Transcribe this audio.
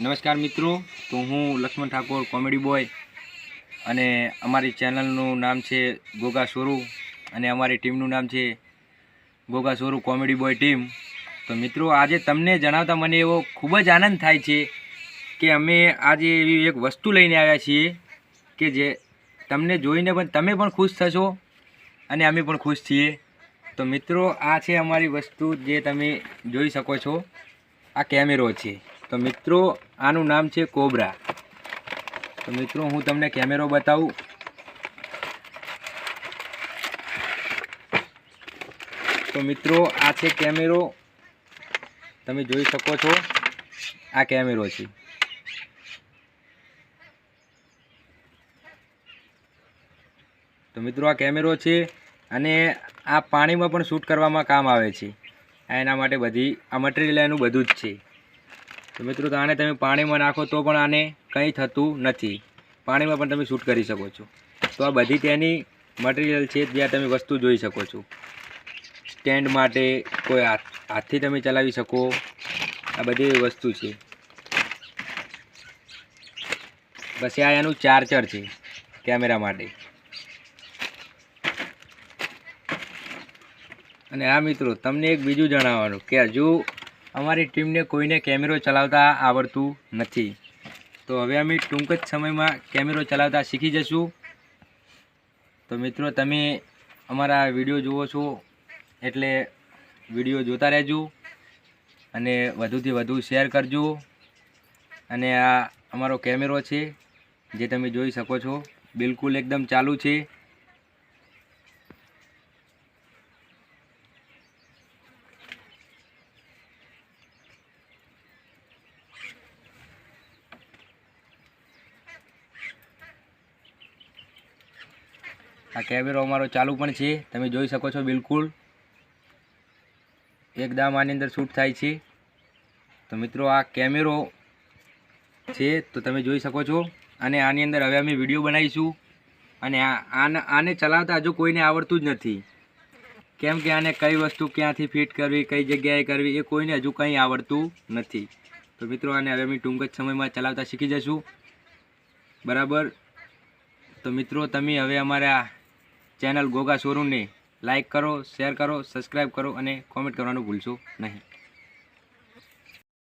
નમસ્કાર મિત્રો, તો હું લક્ષ્મણ ઠાકોર કોમેડી બોય અને અમારી ચેનલનું નામ છે ગોગા સોરુ અને અમારી ટીમનું નામ છે ગોગા સોરુ કોમેડી બોય ટીમ તો મિત્રો, આજે તમને જણાવતા મને એવો ખૂબ જ આનંદ થાય છે કે અમે આજે એવી એક વસ્તુ લઈને આવ્યા છીએ કે જે તમને જોઈને પણ તમે પણ ખુશ થશો અને અમે પણ ખુશ છીએ. તો મિત્રો, આ છે અમારી વસ્તુ જે તમે જોઈ શકો છો. આ કેમેરો છે. તો મિત્રો, આનું નામ છે કોબરા. તો મિત્રો, હું તમને કેમેરો બતાવું. તો મિત્રો, આ છે કેમેરો તમે જોઈ શકો છો, આ કેમેરો છે. તો મિત્રો, આ કેમેરો છે અને આ પાણીમાં પણ શૂટ કરવામાં કામ આવે છે. એના માટે બધી, આ મટીરિયલ એનું બધું જ છે. તો મિત્રો આને તમે પાણીમાં નાખો તો પણ આને કંઈ થતું નથી. પાણીમાં પણ તમે શૂટ કરી શકો છો. તો આ બધી તેની મટીરિયલ છે જ્યાં તમે વસ્તુ જોઈ શકો છો. સ્ટેન્ડ માટે કોઈ હાથ, હાથથી તમે ચલાવી શકો. આ બધી વસ્તુ છે. પછી આ એનું ચાર્જર છે કેમેરા માટે. અને આ મિત્રો, તમને એક બીજું જણાવવાનું કે હજુ અમારી ટીમને કોઈને કેમેરો ચલાવતા આવડતું નથી. તો હવે અમે ટૂંક જ સમયમાં કેમેરો ચલાવતા શીખી જશું. તો મિત્રો, તમે અમારા વીડિયો જુઓ છો એટલે વીડિયો જોતા રહેજો અને વધુથી વધુ શેર કરજો. અને આ અમારો કેમેરો છે, જે તમે જોઈ શકો છો, બિલકુલ એકદમ ચાલુ છે. આ કેમેરો અમારો ચાલુ પણ છે. તમે જોઈ શકો છો બિલકુલ. એકદમ આની અંદર શૂટ થાય છે. તો મિત્રો, આ કેમેરો છે, તો તમે જોઈ શકો છો. અને આની અંદર હવે અમે વીડિયો બનાવીશું. અને આને આને ચલાવતા હજુ કોઈને આવડતું જ નથી. કેમ કે આને કઈ વસ્તુ ક્યાંથી ફિટ કરવી, કઈ જગ્યાએ કરવી, એ કોઈને હજુ કંઈ આવડતું નથી. તો મિત્રો, આને હવે અમે ટૂંક જ સમયમાં ચલાવતા શીખી જશું. બરાબર? તો મિત્રો, તમે હવે અમારા ચેનલ ગોગા શોરૂમને લાઇક કરો શેર કરો સબસ્ક્રાઈબ કરો અને કોમેન્ટ કરવાનું ભૂલશો નહીં.